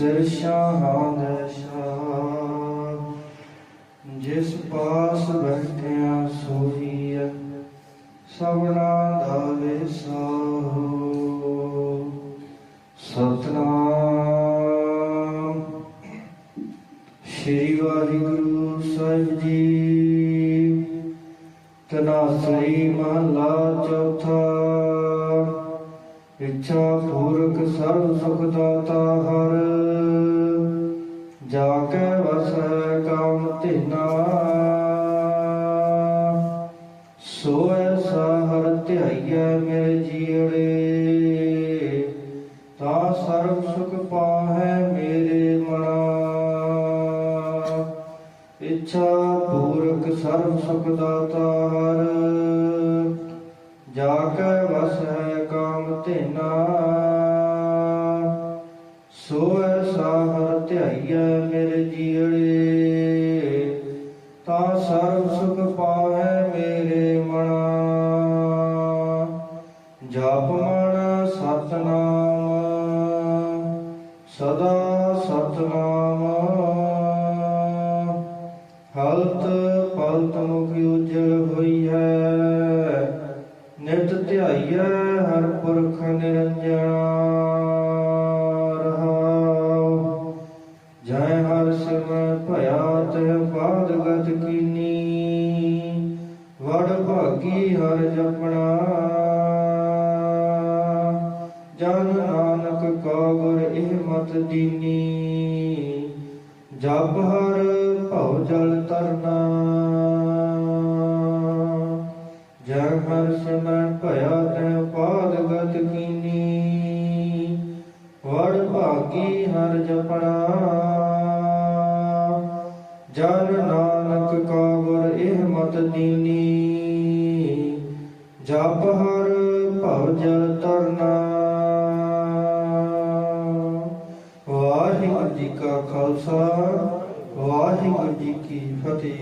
ਸਿਰ ਸ਼ਾਹਾਂ ਦੇ ਜਿਸ ਪਾਸ ਬੈਠਿਆ ਸੋਈਐ ਸਭਨਾ ਦਾ ਵਿਸਾਹੋ। ਸਤਨਾਮ। ਸ਼੍ਰੀ ਵਾਹਿਗੁਰੂ ਸਾਹਿਬ ਜੀ, ਤਨਾਸਰੀ ਮਹਲਾ ਚੌਥਾ। ਇੱਛਾ ਪੂਰਕ ਸਰਬ ਸੁਖ ਦਾਤਾ ਹਰ ਕਾਮ ਧਿਨਾ ਸੋਇ ਸਾਹਰ ਧਿਆਈਐ ਮੇਰੇ ਜੀੜੇ। ਤਾ ਸਰਬ ਸੁਖ ਪਾਹੈ ਮੇਰੇ ਮਨਾ। ਇੱਛਾ ਪੂਰਕ ਸਰਬ ਸੁਖ ਦਾਤਾ ਹਰ ਜਾ ਕੇ ਵਸੈ ਕਾਮ ਧਿਨਾ। ਸੋਇ ਸਾਹਰ ਧਿਆਈਐ ਮੇਰੇ ਜੀੜੇ। ਸਰਬ ਸੁਖ ਪਾਵੈ ਮੇਰੇ ਮਨਾ ਜਪ ਮਨ ਸਤਨਾਮ, ਸਦਾ ਸਤਨਾਮ। ਹਲਤ ਪਲਤ ਮੁਖ ਉਜਲ ਹੋਈ ਹੈ ਨਿਤ ਧਿਆਈਐ ਹਰ ਪੁਰਖ ਨਿਰੰਜਨਾ ਰਹਾਉ, ਜੈ ਹਰ ਸਿਮਰ ਭਇਆ, ਤੇ ਬਾਦ ਗਤ ਕੀਨੀ। ਵਡ ਭਾਗੀ ਹਰ ਜਪਣਾ। ਜਨ ਨਾਨਕ ਕਾ ਗੁਰ ਇਹ ਮਤ ਦੀਨੀ। ਜਪ ਹਰ ਭਉ ਜਲ ਤਰਨਾ ਜਨ ਹਰ ਸਿਮਰਨ ਭਇਆ ਤੈ ਪਾਦ ਗਤ ਕੀਨੀ। ਵਡ ਭਾਗੀ ਹਰ ਜਪਣਾ। ਜਨ ਨਾਨਕ ਕਾ ਇਹ ਮਤ ਦੀਨੀ ਜਪ ਹਰ ਭਵ ਜਲ ਤਰਨਾ ਵਾਹਿਗੁਰੂ ਜੀ ਕਾ ਖਾਲਸਾ, ਵਾਹਿਗੁਰੂ ਜੀ ਕੀ ਫਤਿਹ।